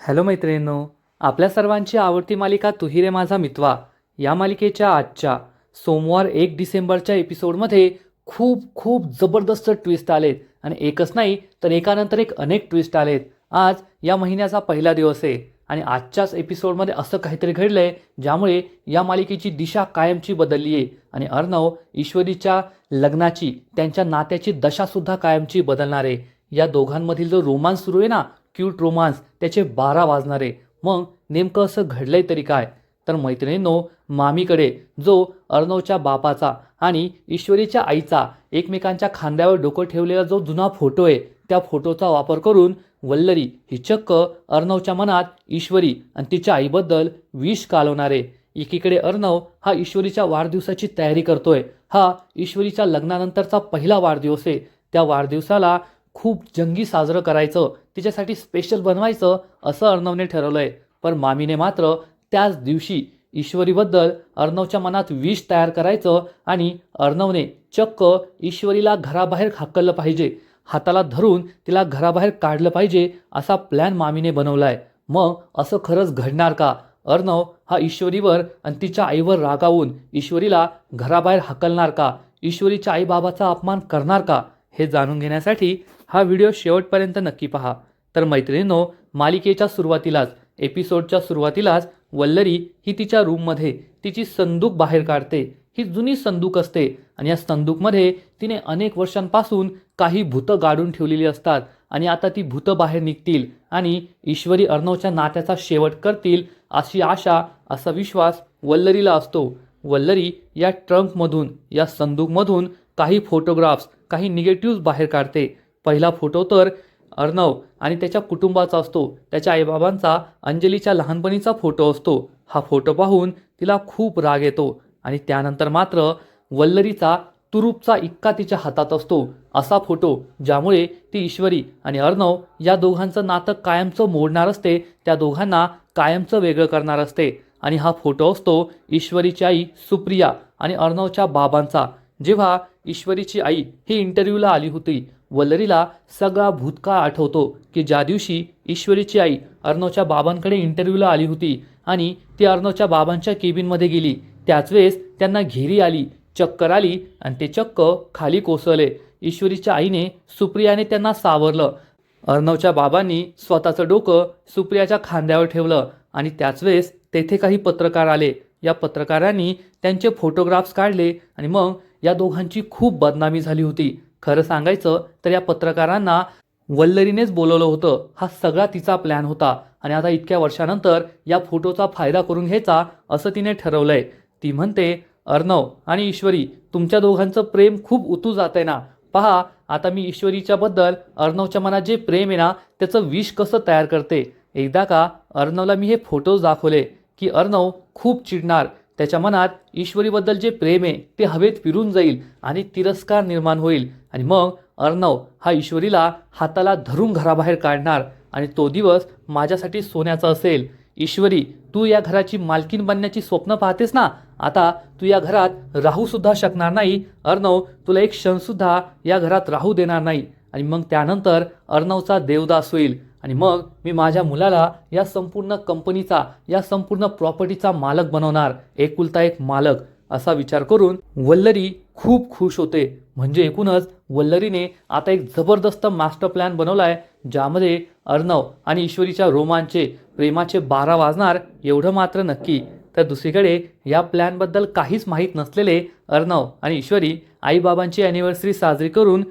Hello मैत्रिणींनो आपल्या सर्वांची आवडती मालिका तुही रे माझा मितवा. या मालिकेच्या आजच्या सोमवार एक डिसेंबरच्या एपिसोडमध्ये खूप खूप जबरदस्त ट्विस्ट आलेत. आणि एकच नाही तर एकानंतर एक अनेक ट्विस्ट आलेत. आज या महिन्याचा पहिला दिवस आहे. आणि आजच्याच एपिसोडमध्ये असं काहीतरी घडलं आहे ज्यामुळे या मालिकेची दिशा कायमची बदलली आहे. आणि अर्णव ईश्वरीच्या लग्नाची त्यांच्या नात्याची दशासुद्धा कायमची बदलणार आहे. या दोघांमधील जो रोमांस सुरू आहे ना क्यूट रोमांस त्याचे बारा वाजणारे. मग नेमकं असं घडलंय तरी काय? तर मैत्रिणींनो मामीकडे जो अर्णवच्या बापाचा आणि ईश्वरीच्या आईचा एकमेकांच्या खांद्यावर डोकं ठेवलेला जो जुना फोटो आहे त्या फोटोचा वापर करून वल्लरी ही चक्क अर्णवच्या मनात ईश्वरी आणि तिच्या आईबद्दल विष कालवणारे एकीकडे अर्णव हा ईश्वरीच्या वाढदिवसाची तयारी करतोय. हा ईश्वरीच्या लग्नानंतरचा पहिला वाढदिवस आहे. त्या वाढदिवसाला खूप जंगी साजरं करायचं तिच्यासाठी स्पेशल बनवायचं असं अर्णवने ठरवलं आहे पण मामीने मात्र त्याच दिवशी ईश्वरीबद्दल अर्णवच्या मनात विष तयार करायचं आणि अर्णवने चक्क ईश्वरीला घराबाहेर हाकललं पाहिजे. हाताला धरून तिला घराबाहेर काढलं पाहिजे असा प्लॅन मामीने बनवलाय. मग असं खरंच घडणार का? अर्णव हा ईश्वरीवर आणि तिच्या आईवर रागावून ईश्वरीला घराबाहेर हाकलणार का? ईश्वरीच्या आईबाबाचा अपमान करणार का? हे जाणून घेण्यासाठी हा व्हिडिओ शेवटपर्यंत नक्की पहा. तर मैत्रिणींनो मालिकेच्या सुरुवातीलाच एपिसोडच्या सुरुवातीलाच वल्लरी ही तिच्या रूममध्ये तिची संदूक बाहेर काढते. ही जुनी संदूक असते आणि या संदूकमध्ये तिने अनेक वर्षांपासून काही भूतं गाडून ठेवलेली असतात आणि आता ती भूतं बाहेर निघतील आणि ईश्वरी अर्णवच्या नात्याचा शेवट करतील अशी आशा असा विश्वास वल्लरीला असतो. वल्लरी या ट्रंकमधून या संदूकमधून काही फोटोग्राफ्स काही निगेटिव्ह बाहेर काढते. पहिला फोटो तर अर्णव आणि त्याच्या कुटुंबाचा असतो. त्याच्या आईबाबांचा अंजलीच्या लहानपणीचा फोटो असतो. हा फोटो पाहून तिला खूप राग येतो आणि त्यानंतर मात्र वल्लरीचा तुरुपचा इक्का तिच्या हातात असतो. असा फोटो ज्यामुळे ती ईश्वरी आणि अर्णव या दोघांचं नातं कायमचं मोडणार असते त्या दोघांना कायमचं वेगळं करणार असते. आणि हा फोटो असतो ईश्वरीची आई सुप्रिया आणि अर्णवच्या बाबांचा. जेव्हा ईश्वरीची आई ही इंटरव्ह्यूला आली होती वल्लरीला सगळा भूतकाळ आठवतो की ज्या दिवशी ईश्वरीची आई अर्णवच्या बाबांकडे इंटरव्ह्यूला आली होती आणि ती अर्णवच्या बाबांच्या केबिनमध्ये गेली. त्याच वेळेस त्यांना घेरी आली चक्कर आली आणि ते चक्क खाली कोसळले. ईश्वरीच्या आईने सुप्रियाने त्यांना सावरलं. अर्णवच्या बाबांनी स्वतःचं डोकं सुप्रियाच्या खांद्यावर ठेवलं आणि त्याच वेळेस तेथे काही पत्रकार आले. या पत्रकारांनी त्यांचे फोटोग्राफ्स काढले आणि मग या दोघांची खूप बदनामी झाली होती. खरं सांगायचं तर या पत्रकारांना वल्लरीनेच बोलवलं होतं. हा सगळा तिचा प्लॅन होता. आणि आता इतक्या वर्षानंतर या फोटोचा फायदा करून घ्यायचा असं तिने ठरवलंय. ती म्हणते अर्णव आणि ईश्वरी तुमच्या दोघांचं प्रेम खूप उतू जात आहे ना. पहा आता मी ईश्वरीच्या बद्दल अर्णवच्या मनात जे प्रेम आहे ना त्याचं विष कसं तयार करते? एकदा का अर्णवला मी हे फोटोज दाखवले की अर्णव खूप चिडणार. त्याच्या मनात ईश्वरीबद्दल जे प्रेम आहे ते हवेत फिरून जाईल आणि तिरस्कार निर्माण होईल. आणि मग अर्णव हा ईश्वरीला हाताला धरून घराबाहेर काढणार आणि तो दिवस माझ्यासाठी सोन्याचा असेल. ईश्वरी तू या घराची मालकीन बनण्याची स्वप्न पाहतेस ना? आता तू या घरात राहूसुद्धा शकणार नाही. अर्णव तुला एक क्षणसुद्धा या घरात राहू देणार नाही. आणि मग त्यानंतर अर्णवचा देवदास होईल. आणि मग मी माझ्या मुलाला या संपूर्ण कंपनीचा या संपूर्ण प्रॉपर्टीचा मालक बनवणार. एकुलता एक मालक असा विचार करून वल्लरी खूप खुश होते. म्हणजे एकूणच वल्लरीने आता एक जबरदस्त मास्टर प्लॅन बनवला आहे ज्यामध्ये अर्णव आणि ईश्वरीच्या रोमांचे प्रेमाचे बारा वाजणार एवढं मात्र नक्की. तर दुसरीकडे या प्लॅनबद्दल काहीच माहीत नसलेले अर्णव आणि ईश्वरी आईबाबांची ॲनिव्हर्सरी साजरी करून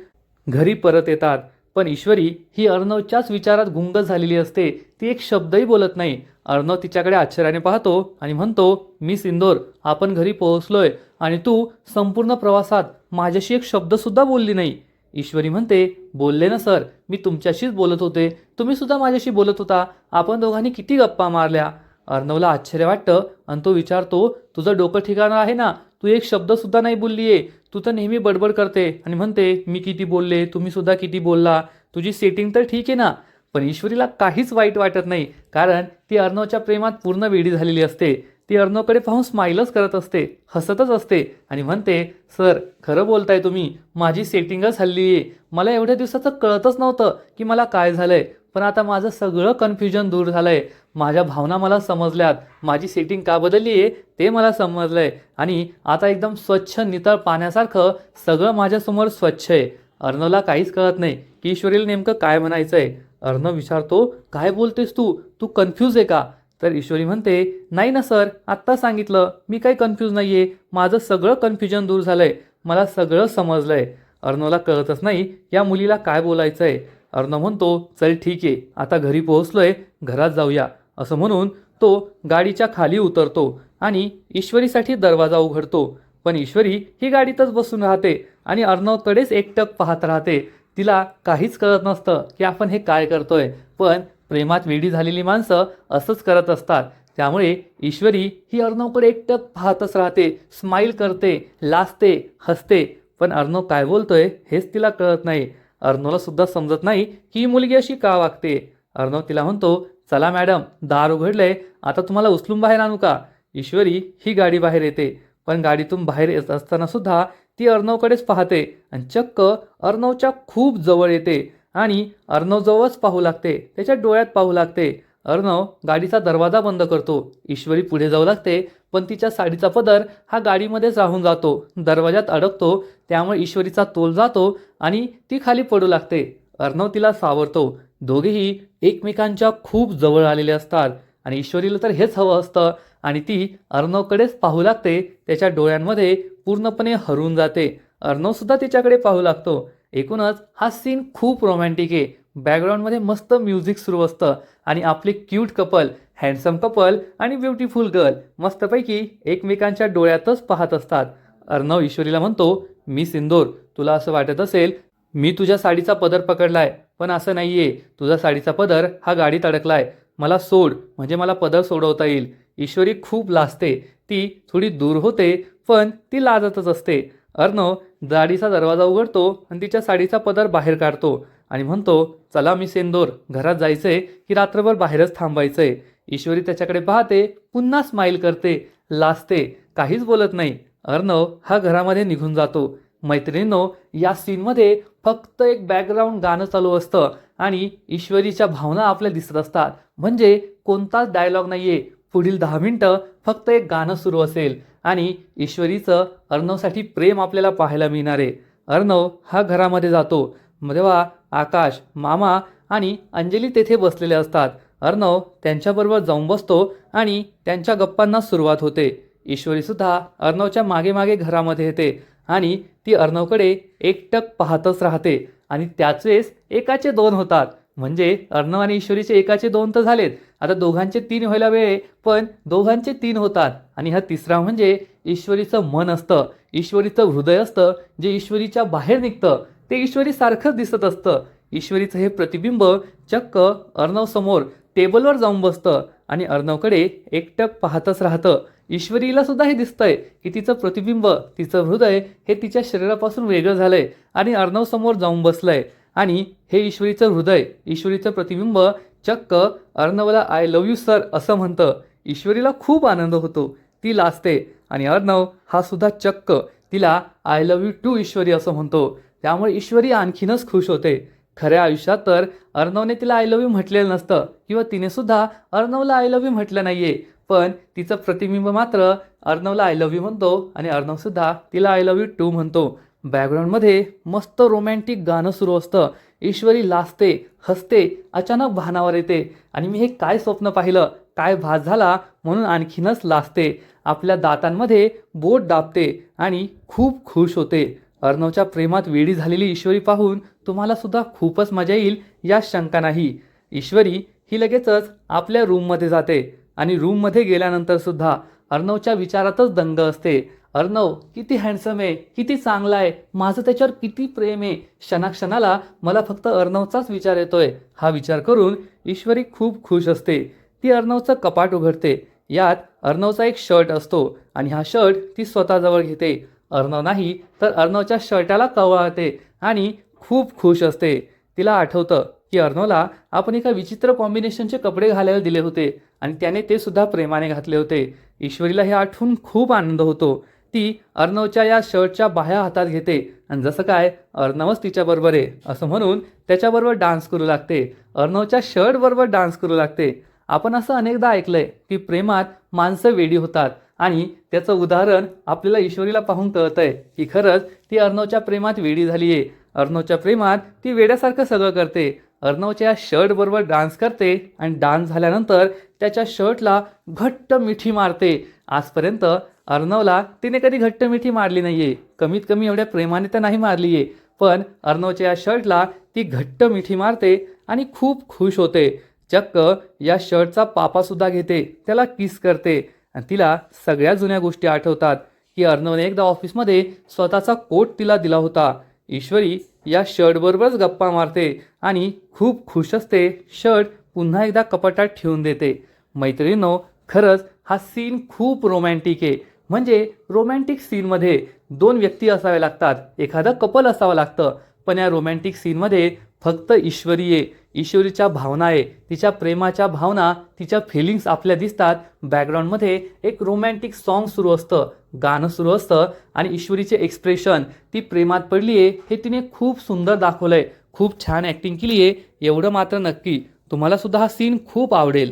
घरी परत येतात. पण ईश्वरी ही अर्णवच्याच विचारात गुंग झालेली असते ती एक शब्दही बोलत नाही. अर्णव तिच्याकडे आश्चर्याने पाहतो आणि म्हणतो मी सिंदोर आपण घरी पोहोचलोय. आणि तू संपूर्ण प्रवासात माझ्याशी एक शब्दसुद्धा बोलली नाही. ईश्वरी म्हणते बोलले ना सर मी तुमच्याशीच बोलत होते. तुम्हीसुद्धा माझ्याशी बोलत होता. आपण दोघांनी किती गप्पा मारल्या. अर्णवला आश्चर्य वाटतं आणि तो विचारतो तुझं डोकं ठिकाणं आहे ना? तू एक शब्दसुद्धा नाही बोलली आहे तू तर नेहमी बडबड करते. आणि म्हणते मी किती बोलले तुम्ही सुद्धा किती बोलला. तुझी सेटिंग तर ठीक आहे ना? पण ईश्वरीला काहीच वाईट वाटत नाही. कारण ती अर्णवच्या प्रेमात पूर्ण वेडी झालेली असते. ती अर्णवकडे पाहून स्माईलच करत असते हसतच असते आणि म्हणते सर खरं बोलताय तुम्ही. माझी सेटिंगच हल्ली आहे मला एवढ्या दिवसाचं कळतच नव्हतं की मला काय झालंय. पण आता माझं सगळं कन्फ्युजन दूर झालंय. माझ्या भावना मला समजल्यात. माझी सेटिंग का बदलली आहे ते मला समजलंय. आणि आता एकदम स्वच्छ नितळ पाण्यासारखं सगळं माझ्यासमोर स्वच्छ आहे. अर्णवला काहीच कळत नाही. की ईश्वरीला नेमकं काय म्हणायचं आहे अर्णव विचारतो काय बोलतेस तू? तू कन्फ्यूज आहे का? तर ईश्वरी म्हणते नाही ना सर. आत्ता सांगितलं. मी काही कन्फ्यूज नाही आहे माझं सगळं कन्फ्युजन दूर झालं आहे मला सगळं समजलं आहे अर्णवला कळतच नाही या मुलीला काय बोलायचं आहे अर्णव म्हणतो चल ठीक आहे. आता घरी पोहोचलोय. घरात जाऊया. असं म्हणून तो गाडीच्या खाली उतरतो आणि ईश्वरीसाठी दरवाजा उघडतो. पण ईश्वरी ही गाडीतच बसून राहते आणि अर्णवकडेच एकटक पाहत राहते. तिला काहीच कळत नसतं की आपण हे काय करतोय. पण प्रेमात वेडी झालेली माणसं असंच करत असतात. त्यामुळे ईश्वरी ही अर्णवकडे एकटक पाहतच राहते स्माईल करते लाजते हसते. पण अर्णव काय बोलतोय हेच तिला कळत नाही. अर्णवला सुद्धा समजत नाही की ही मुलगी अशी का वागते. अर्णव तिला म्हणतो चला मॅडम दार उघडलंय आता तुम्हाला उचलून बाहेर आणू का? ईश्वरी ही गाडी बाहेर येते. पण गाडीतून बाहेर येत असताना सुद्धा ती अर्णवकडेच पाहते आणि चक्क अर्णवच्या खूप जवळ येते. आणि अर्णवजवळच पाहू लागते. त्याच्या डोळ्यात पाहू लागते. अर्णव गाडीचा दरवाजा बंद करतो. ईश्वरी पुढे जाऊ लागते पण तिच्या साडीचा पदर हा गाडीमध्येच राहून जातो. दरवाजात अडकतो त्यामुळे ईश्वरीचा तोल जातो आणि ती खाली पडू लागते. अर्णव तिला सावरतो. दोघेही एकमेकांच्या खूप जवळ आलेले असतात आणि ईश्वरीला तर हेच हवं असतं आणि ती अर्णवकडेच पाहू लागते. त्याच्या डोळ्यांमध्ये पूर्णपणे हरून जाते. अर्णवसुद्धा तिच्याकडे पाहू लागतो. एकूणच हा सीन खूप रोमॅन्टिक आहे. बॅकग्राऊंडमध्ये मस्त म्युझिक सुरू असतं आणि आपले क्यूट कपल हँडसम कपल आणि ब्युटिफुल गर्ल मस्तपैकी एकमेकांच्या डोळ्यातच पाहत असतात. अर्णव ईश्वरीला म्हणतो मी सिंदूर तुला असं वाटत असेल मी तुझ्या साडीचा पदर पकडलाय पण असं नाहीये. तुझा साडीचा पदर हा गाडीत अडकलाय. मला सोड म्हणजे मला पदर सोडवता येईल. ईश्वरी खूप लाजते. ती थोडी दूर होते पण ती लाजतच असते. अर्णव दाढीचा दरवाजा उघडतो आणि तिच्या साडीचा पदर बाहेर काढतो आणि म्हणतो चला मी सेंदोर घरात जायचंय की रात्रभर बाहेरच थांबायचंय. ईश्वरी त्याच्याकडे पाहते पुन्हा स्माईल करते लाजते काहीच बोलत नाही. अर्णव हा घरामध्ये निघून जातो. मैत्रिणींनो या सीनमध्ये फक्त एक बॅकग्राऊंड गाणं चालू असतं आणि ईश्वरीच्या भावना आपल्या दिसत असतात. म्हणजे कोणताच डायलॉग नाहीये. पुढील दहा मिनटं फक्त एक गाणं सुरू असेल. आणि ईश्वरीचं अर्णवसाठी प्रेम आपल्याला पाहायला मिळणार आहे. अर्णव हा घरामध्ये जातो. तेव्हा आकाश मामा आणि अंजली तेथे बसलेले असतात. अर्णव त्यांच्याबरोबर जाऊन बसतो आणि त्यांच्या गप्पांना सुरुवात होते. ईश्वरीसुद्धा अर्णवच्या मागे मागे घरामध्ये येते आणि ती अर्णवकडे एकटक पाहतच राहते आणि त्याच वेळेस एकाचे दोन होतात. म्हणजे अर्णव आणि ईश्वरीचे एकाचे दोन तर झालेत आता दोघांचे तीन व्हायला वेळ आहे, पण दोघांचे तीन होतात. आणि हा तिसरा म्हणजे ईश्वरीचं मन असतं. ईश्वरीचं हृदय असतं जे ईश्वरीच्या बाहेर निघतं. ते ईश्वरी सारखंच दिसत असतं. ईश्वरीचं हे प्रतिबिंब चक्क अर्णवसमोर टेबलवर जाऊन बसतं आणि अर्णवकडे एकटक पाहतच राहतं. ईश्वरीला सुद्धा हे दिसतंय की तिचं प्रतिबिंब तिचं हृदय हे तिच्या शरीरापासून वेगळं झालंय आणि अर्णवसमोर जाऊन बसलंय. आणि हे ईश्वरीचं हृदय ईश्वरीचं प्रतिबिंब चक्क अर्णवला आय लव यू सर असं म्हणतं. ईश्वरीला खूप आनंद होतो. ती लाजते. आणि अर्णव हा सुद्धा चक्क. तिला I love you too Ishwari असं म्हणतो. त्यामुळे ईश्वरी आणखीनच खुश होते. खऱ्या आयुष्यात तर अर्णवने तिला आय लव यू म्हटलेलं नसतं. किंवा तिने सुद्धा अर्णवला आय लव यू म्हटलं नाहीये. पण तिचं प्रतिबिंब मात्र अर्णवला आय लव यू म्हणतो. आणि अर्णव सुद्धा तिला आय लव यू टू म्हणतो. बॅकग्राऊंडमध्ये मस्त रोमॅन्टिक गाणं सुरू असतं. ईश्वरी लाजते हसते अचानक भानावर येते. आणि मी हे काय स्वप्न पाहिलं काय भास झाला म्हणून आणखीनच लाजते. आपल्या दातांमध्ये बोट दाबते आणि खूप खुश होते. अर्णवच्या प्रेमात वेडी झालेली ईश्वरी पाहून तुम्हाला सुद्धा खूपच मजा येईल या शंका नाही. ईश्वरी ही लगेचच आपल्या रूममध्ये जाते आणि रूममध्ये गेल्यानंतर सुद्धा अर्णवच्या विचारातच दंग असते. अर्णव किती हँडसम आहे किती चांगला आहे माझं त्याच्यावर किती प्रेम आहे. क्षणाक्षणाला मला फक्त अर्णवचाच विचार येतोय. हा विचार करून ईश्वरी खूप खुश असते. ती अर्णवचं कपाट उघडते. यात अर्णवचा एक शर्ट असतो आणि हा शर्ट ती स्वतःजवळ घेते. अर्णव नाही तर अर्णवच्या शर्टाला कवळते आणि खूप खुश असते. तिला आठवतं की अर्णवला आपण एका विचित्र कॉम्बिनेशनचे कपडे घालायला दिले होते आणि त्याने ते सुद्धा प्रेमाने घातले होते. ईश्वरीला हे आठवून खूप आनंद होतो. ती अर्णवच्या या शर्टच्या बाह्या हातात घेते. आणि जसं काय अर्णवच तिच्याबरोबर आहे असं म्हणून त्याच्याबरोबर डान्स करू लागते. अर्णवच्या शर्टबरोबर डान्स करू लागते. आपण असं अनेकदा ऐकलंय की प्रेमात माणसं वेडी होतात. आणि त्याचं उदाहरण आपल्याला ईश्वरीला पाहून कळतंय की खरंच ती अर्णवच्या प्रेमात वेडी झाली आहे अर्णवच्या प्रेमात ती वेड्यासारखं सगळं करते. अर्णवच्या शर्टबरोबर डान्स करते आणि डान्स झाल्यानंतर त्याच्या शर्टला घट्ट मिठी मारते. आजपर्यंत अर्णवला तिने कधी घट्ट मिठी मारली नाही आहे कमीत कमी एवढ्या प्रेमाने तर नाही मारली आहे पण अर्णवच्या या शर्टला ती घट्ट मिठी मारते आणि खूप खुश होते. चक्क या शर्टचा पापासुद्धा घेते. त्याला किस करते? आणि तिला सगळ्या जुन्या गोष्टी आठवतात की अर्णवने एकदा ऑफिसमध्ये स्वतःचा कोट तिला दिला होता. ईश्वरी या शर्टबरोबरच गप्पा मारते आणि खूप खुश असते. शर्ट पुन्हा एकदा कपाटात ठेवून देते. मैत्रिणीनो खरंच हा सीन खूप रोमॅन्टिक आहे. म्हणजे रोमॅन्टिक सीनमध्ये दोन व्यक्ती असाव्या लागतात. एखादं कपल असावं लागतं. पण या रोमॅन्टिक सीनमध्ये फक्त ईश्वरी आहे. ईश्वरीच्या भावना आहे. तिच्या प्रेमाच्या भावना तिच्या फिलिंग्स आपल्या दिसतात. बॅकग्राऊंडमध्ये एक रोमॅन्टिक सॉन्ग सुरू असतं. गाणं सुरू असतं आणि ईश्वरीचे एक्सप्रेशन ती प्रेमात पडली आहे हे तिने खूप सुंदर दाखवलं आहे खूप छान ॲक्टिंग केली आहे एवढं मात्र नक्की. तुम्हाला सुद्धा हा सीन खूप आवडेल.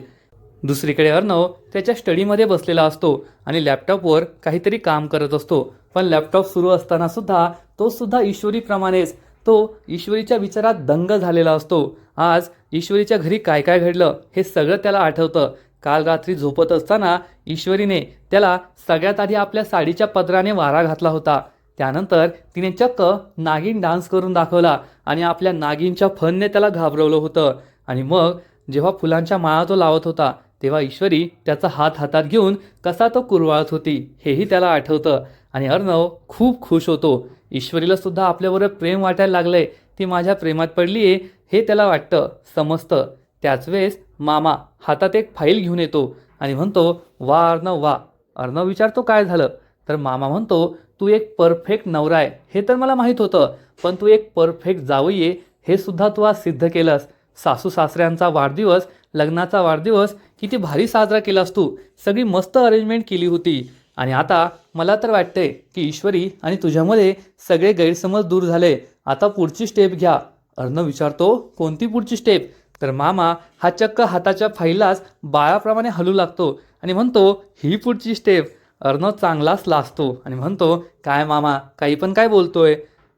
दुसरीकडे अर्णव त्याच्या स्टडीमध्ये बसलेला असतो आणि लॅपटॉपवर काहीतरी काम करत असतो. पण लॅपटॉप सुरू असताना सुद्धा तो सुद्धा ईश्वरीप्रमाणेच तो ईश्वरीच्या विचारात दंग झालेला असतो. आज ईश्वरीच्या घरी काय काय घडलं हे सगळं त्याला आठवतं. काल रात्री झोपत असताना ईश्वरीने त्याला सगळ्यात आधी आपल्या साडीच्या पदराने वारा घातला होता. त्यानंतर तिने चक्क नागिन डान्स करून दाखवला आणि आपल्या नागिनच्या फनने त्याला घाबरवलं होतं. आणि मग जेव्हा फुलांच्या माळा तो लावत होता तेव्हा ईश्वरी त्याचा हात हातात घेऊन कसा तो कुरवाळत होती हेही त्याला आठवतं. आणि अर्णव खूप खुश होतो. ईश्वरीला सुद्धा आपल्याबरोबर प्रेम वाटायला लागलंय. ती माझ्या प्रेमात पडली आहे हे त्याला वाटतं समजतं. त्याच वेळेस मामा हातात एक फाईल घेऊन येतो आणि म्हणतो वा अर्णव वा. अर्णव विचारतो काय झालं? तर मामा म्हणतो तू एक परफेक्ट नवरा आहे. हे तर मला माहीत होतं पण तू एक परफेक्ट जावई आहे हे सुद्धा तू आज सिद्ध केलंस. सासू सासऱ्यांचा वाढदिवस लग्नाचा वाढदिवस किती भारी साजरा केलास तू. सगळी मस्त अरेंजमेंट केली होती. आणि आता मला तर वाटते की ईश्वरी आणि तुझ्यामध्ये सगळे गैरसमज दूर झाले. आता पुढची स्टेप घ्या. अर्णव विचारतो कोणती पुढची स्टेप तर मामा हा चक्क हाताच्या फाईलाच बाळाप्रमाणे हलू लागतो. आणि म्हणतो ही पुढची स्टेप अर्णव चांगलाच लाजतो आणि म्हणतो काय मामा काही पण काय बोलतोय?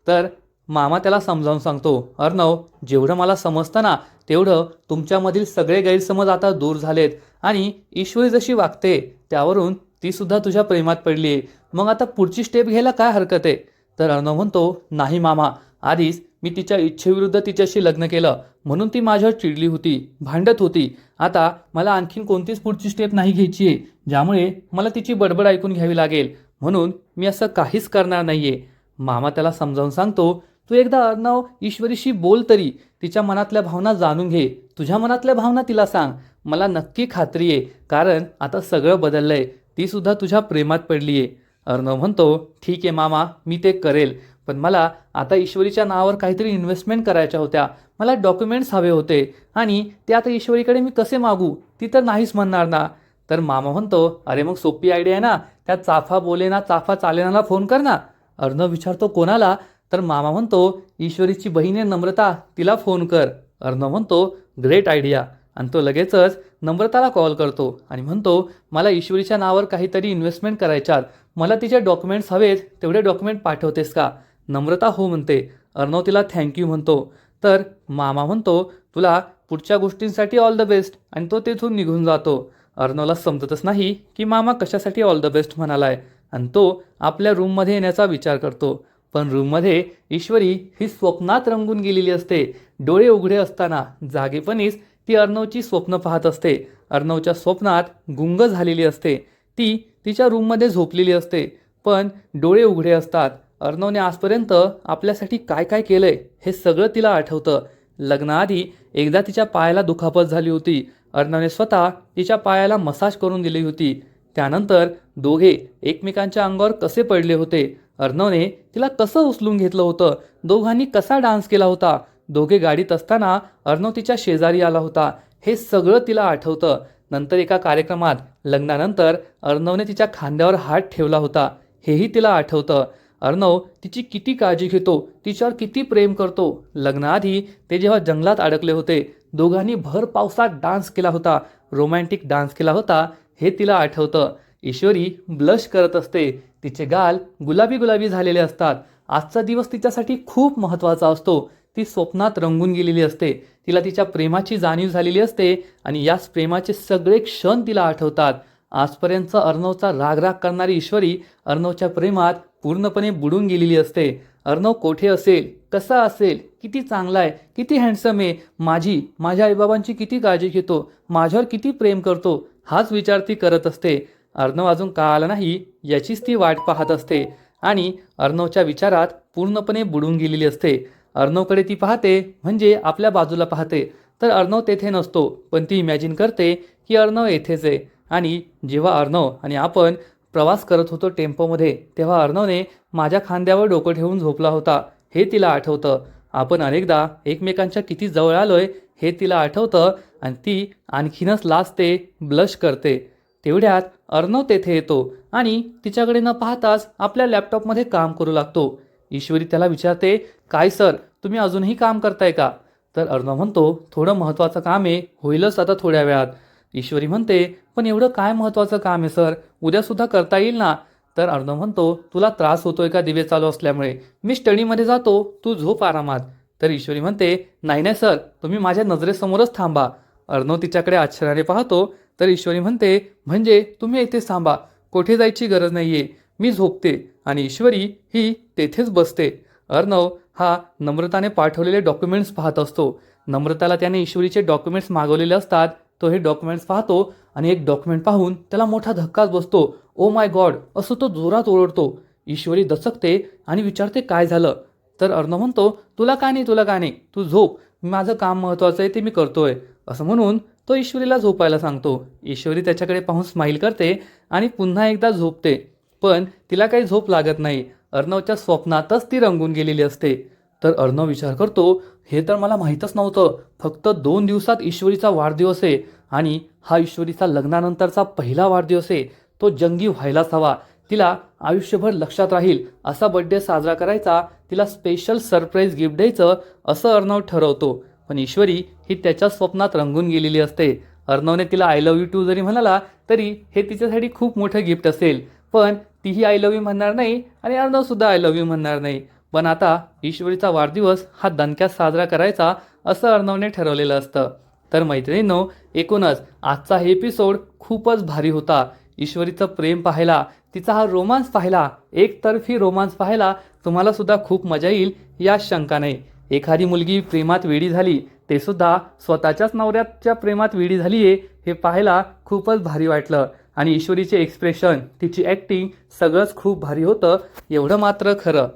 तर मामा त्याला समजावून सांगतो अर्णव जेवढं मला समजतं ना तेवढं तुमच्यामधील सगळे गैरसमज आता दूर झालेत आणि ईश्वरी जशी वागते त्यावरून तीसुद्धा तुझ्या प्रेमात पडली आहे मग आता पुढची स्टेप घ्यायला काय हरकत आहे? तर अर्णव म्हणतो नाही मामा आधीच मी तिच्या इच्छेविरुद्ध तिच्याशी लग्न केलं म्हणून ती माझ्यावर चिडली होती भांडत होती. आता मला आणखीन कोणतीच पुढची स्टेप नाही घ्यायची आहे ज्यामुळे मला तिची बडबड ऐकून घ्यावी लागेल. म्हणून मी असं काहीच करणार नाही आहे मामा त्याला समजावून सांगतो तू एकदा अर्णव ईश्वरीशी बोल तरी तिच्या मनातल्या भावना जाणून घे. तुझ्या मनातल्या भावना तिला सांग. मला नक्की खात्री आहे कारण आता सगळं बदललंय. ती सुद्धा तुझ्या प्रेमात पडली आहे अर्णव म्हणतो ठीक आहे मामा मी ते करेल. पण मला आता ईश्वरीच्या नावावर काहीतरी इन्व्हेस्टमेंट करायच्या होत्या. मला डॉक्युमेंट्स हवे होते. आणि ते आता ईश्वरीकडे मी कसे मागू? ती तर नाहीच म्हणणार ना. तर मामा म्हणतो अरे मग सोपी आयडिया आहे ना. त्या चाफा बोले ना चाफा चालेनाला फोन कर ना. अर्णव विचारतो कोणाला? तर मामा म्हणतो ईश्वरीची बहीण आहे नम्रता तिला फोन कर. अर्णव म्हणतो ग्रेट आयडिया आणि तो लगेचच नम्रताला कॉल करतो आणि म्हणतो मला ईश्वरीच्या नावावर काहीतरी इन्व्हेस्टमेंट करायच्यात मला तिचे डॉक्युमेंट्स हवेत तेवढे डॉक्युमेंट पाठवतेस का? नम्रता हो म्हणते. अर्णव तिला थँक्यू म्हणतो. तर मामा म्हणतो तुला पुढच्या गोष्टींसाठी ऑल द बेस्ट आणि तो तेथून निघून जातो. अर्णवला समजतच नाही की मामा कशासाठी ऑल द बेस्ट म्हणालाय. आणि तो आपल्या रूममध्ये येण्याचा विचार करतो. पण रूममध्ये ईश्वरी ही स्वप्नात रंगून गेलेली असते. डोळे उघडे असताना जागेपणीच ती अर्णवची स्वप्न पाहत असते. अर्णवच्या स्वप्नात गुंग झालेली असते. ती तिच्या रूममध्ये झोपलेली असते. पण डोळे उघडे असतात. अर्णवने आजपर्यंत आपल्यासाठी काय काय केलंय हे सगळं तिला आठवतं. लग्नाआधी एकदा तिच्या पायाला दुखापत झाली होती. अर्णवने स्वतः तिच्या पायाला मसाज करून दिली होती. त्यानंतर दोघे एकमेकांच्या अंगावर कसे पडले होते? अर्णवने तिला कसं उचलून घेतलं होतं? दोघांनी कसा डान्स केला होता? दोघे गाडीत असताना अर्णव तिच्या शेजारी आला होता. हे सगळं तिला आठवतं. नंतर एका कार्यक्रमात लग्नानंतर अर्णवने तिच्या खांद्यावर हात ठेवला होता. हेही तिला आठवतं. अर्णव तिची किती काळजी घेतो तिच्यावर किती प्रेम करतो. लग्नाआधी ते जेव्हा जंगलात अडकले होते दोघांनी भर पावसात डान्स केला होता. रोमॅन्टिक डान्स केला होता हे तिला आठवतं. ईश्वरी ब्लश करत असते. तिचे गाल गुलाबी गुलाबी झालेले असतात. आजचा दिवस तिच्यासाठी खूप महत्त्वाचा असतो. ती स्वप्नात रंगून गेलेली असते. तिला तिच्या प्रेमाची जाणीव झालेली असते आणि याच प्रेमाचे सगळे क्षण तिला आठवतात. आजपर्यंत अर्णवचा रागराग करणारी ईश्वरी अर्णवच्या प्रेमात पूर्णपणे बुडून गेलेली असते. अर्णव कोठे असेल? कसा असेल? किती चांगला आहे? किती हँडसम आहे? माझी माझ्या आईबाबांची किती काळजी घेतो? माझ्यावर किती प्रेम करतो? हाच विचार ती करत असते. अर्णव अजून का आला नाही याचीच ती वाट पाहत असते. आणि अर्णवच्या विचारात पूर्णपणे बुडून गेलेली असते. अर्णवकडे ती पाहते म्हणजे आपल्या बाजूला पाहते. तर अर्णव तेथे नसतो पण ती इमॅजिन करते की अर्णव येथेच आहे. आणि जेव्हा अर्णव आणि आपण प्रवास करत होतो टेम्पोमध्ये तेव्हा अर्णवने माझ्या खांद्यावर डोकं ठेवून झोपला होता. हे तिला आठवतं. आपण अनेकदा एकमेकांच्या किती जवळ आलोय हे तिला आठवतं आणि ती आणखीनच लाजते ब्लश करते. तेवढ्यात अर्णव तेथे येतो आणि तिच्याकडे न पाहताच आपल्या लॅपटॉपमध्ये काम करू लागतो. ईश्वरी त्याला विचारते काय सर तुम्ही अजूनही काम करताय का? तर अर्णव म्हणतो थोडं महत्त्वाचं काम आहे होईलच आता थोड्या वेळात. ईश्वरी म्हणते पण एवढं काय महत्त्वाचं काम आहे सर? उद्यासुद्धा करता येईल ना? तर अर्णव म्हणतो तुला त्रास होतोय का दिवे चालू असल्यामुळे? मी स्टडीमध्ये जातो तू झोप आरामात. तर ईश्वरी म्हणते नाही नाही सर तुम्ही माझ्या नजरेसमोरच थांबा. अर्णव तिच्याकडे आश्चर्याने पाहतो तर ईश्वरी म्हणते म्हणजे तुम्ही येथेच थांबा कोठे जायची गरज नाहीये मी झोपते आणि ईश्वरी ही तेथेच बसते. अर्णव हा नम्रताने पाठवलेले डॉक्युमेंट्स पाहत असतो. नम्रताला त्याने ईश्वरीचे डॉक्युमेंट्स मागवलेले असतात तो हे डॉक्युमेंट्स पाहतो आणि एक डॉक्युमेंट पाहून त्याला मोठा धक्काच बसतो. ओ माय गॉड असं तो जोरात ओरडतो. ईश्वरी दचकते आणि विचारते काय झालं? तर अर्णव म्हणतो तुला काय नाही तुला काय नाही तू झोप माझं काम महत्त्वाचं आहे ते मी करतोय. असं म्हणून तो ईश्वरीला झोपायला सांगतो. ईश्वरी त्याच्याकडे पाहून स्माईल करते आणि पुन्हा एकदा झोपते. पण तिला काही झोप लागत नाही. अर्णवच्या स्वप्नातच ती रंगून गेलेली असते. तर अर्णव विचार करतो हे तर मला माहीतच नव्हतं. फक्त दोन दिवसात ईश्वरीचा वाढदिवस आहे आणि हा ईश्वरीचा लग्नानंतरचा पहिला वाढदिवस आहे. तो जंगी व्हायलाच हवा. तिला आयुष्यभर लक्षात राहील. असा बड्डे साजरा करायचा तिला स्पेशल सरप्राईज गिफ्ट द्यायचं असं अर्णव ठरवतो. पण ईश्वरी ही त्याच्या स्वप्नात रंगून गेलेली असते. अर्णवने तिला आय लव्ह यू टू जरी म्हणाला तरी हे तिच्यासाठी खूप मोठं गिफ्ट असेल. पण तीही आय लव्ह यू म्हणणार नाही आणि अर्णवसुद्धा आय लव्ह यू म्हणणार नाही. पण आता ईश्वरीचा वाढदिवस हा दणक्यात साजरा करायचा असं अर्णवने ठरवलेलं असतं. तर मैत्रिणींनो एकूणच आजचा हे एपिसोड खूपच भारी होता. ईश्वरीचं प्रेम पाहायला तिचा हा रोमांस पाहायला एकतर्फी रोमांस पाहायला तुम्हालासुद्धा खूप मजा येईल या शंका नाही एखादी मुलगी प्रेमात वेडी झाली ते सुद्धा स्वतःच्याच नवऱ्याच्या प्रेमात वेडी झाली आहे हे पाहायला खूपच भारी वाटलं. आणि ईश्वरीचे एक्सप्रेशन तिची ॲक्टिंग सगळंच खूप भारी होतं एवढं मात्र खरं.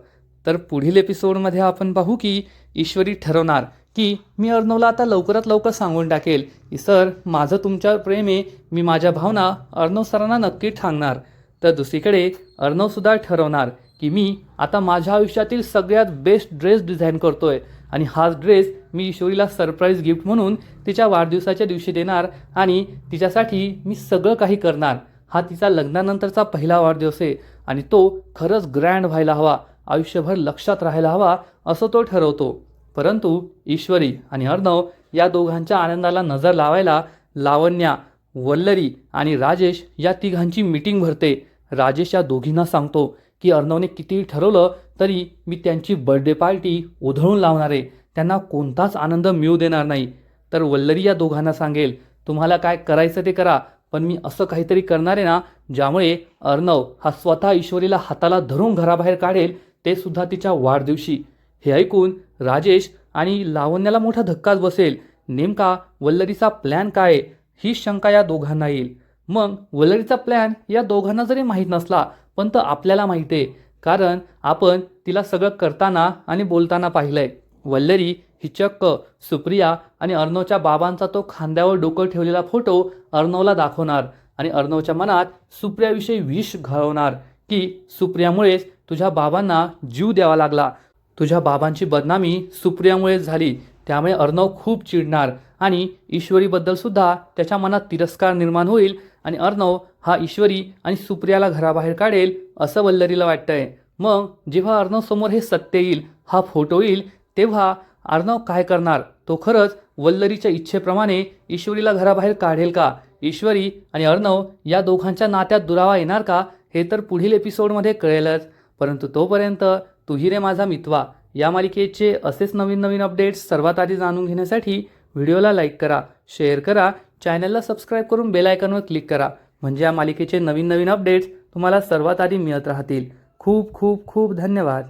तर पुढील एपिसोडमध्ये आपण पाहू की ईश्वरी ठरवणार की मी अर्णवला आता लवकरात लवकर सांगून टाकेल की सर माझं तुमच्या प्रेम आहे मी माझ्या भावना अर्णव सरांना नक्की ठांगणार तर दुसरीकडे अर्णवसुद्धा ठरवणार की मी आता माझ्या आयुष्यातील सगळ्यात बेस्ट ड्रेस डिझाईन करतो आहे आणि हाच ड्रेस मी ईश्वरीला सरप्राईज गिफ्ट म्हणून तिच्या वाढदिवसाच्या दिवशी देणार आणि तिच्यासाठी मी सगळं काही करणार. हा तिचा लग्नानंतरचा पहिला वाढदिवस आहे आणि तो खरंच ग्रँड व्हायला हवा आयुष्यभर लक्षात राहायला हवा असं तो ठरवतो. परंतु ईश्वरी आणि अर्णव या दोघांच्या आनंदाला नजर लावायला लावण्या वल्लरी आणि राजेश या तिघांची मीटिंग भरते. राजेश या दोघींना सांगतो की अर्णवने कितीही ठरवलं तरी मी त्यांची बर्थडे पार्टी उधळून लावणार. आहे त्यांना कोणताच आनंद मिळू देणार नाही. तर वल्लरी या दोघांना सांगेल तुम्हाला काय करायचं ते करा पण मी असं काहीतरी करणार आहे ना ज्यामुळे अर्णव हा स्वतः ईश्वरीला हाताला धरून घराबाहेर काढेल ते सुद्धा तिच्या वाढदिवशी. हे ऐकून राजेश आणि लावण्याला मोठा धक्काच बसेल. नेमका वल्लरीचा प्लॅन काय आहे? ही शंका या दोघांना येईल. मग वल्लरीचा प्लॅन या दोघांना जरी माहीत नसला पण तो आपल्याला माहिती आहे. कारण आपण तिला सगळं करताना आणि बोलताना पाहिलं आहे वल्लरी ही चक्क सुप्रिया आणि अर्णवच्या बाबांचा तो खांद्यावर डोकं ठेवलेला फोटो अर्णवला दाखवणार आणि अर्णवच्या मनात सुप्रियाविषयी विष घालवणार की सुप्रियामुळेच तुझ्या बाबांना जीव द्यावा लागला. तुझ्या बाबांची बदनामी सुप्रियामुळेच झाली. त्यामुळे अर्णव खूप चिडणार आणि ईश्वरीबद्दलसुद्धा त्याच्या मनात तिरस्कार निर्माण होईल आणि अर्णव हा ईश्वरी आणि सुप्रियाला घराबाहेर काढेल असं वल्लरीला वाटतंय. मग जेव्हा अर्णव समोर हे सत्य येईल हा फोटो येईल तेव्हा अर्णव काय करणार? तो खरंच वल्लरीच्या इच्छेप्रमाणे ईश्वरीला घराबाहेर काढेल का? ईश्वरी आणि अर्णव या दोघांच्या नात्यात दुरावा येणार का? हे तर पुढील एपिसोडमध्ये कळेलच. परंतु तोपर्यंत तुही रे माझा मितवा. या मालिकेचे असेच नवीन नवीन अपडेट्स सर्वात आधी जाणून घेण्यासाठी व्हिडिओला लाईक करा शेअर करा चॅनलला सबस्क्राईब करून बेल क्लिक करा. म्हणजे या मालिकेचे नवीन नवीन अपडेट्स तुम्हाला सर्वात आधी मिळत राहतील. खूप खूप खूप धन्यवाद.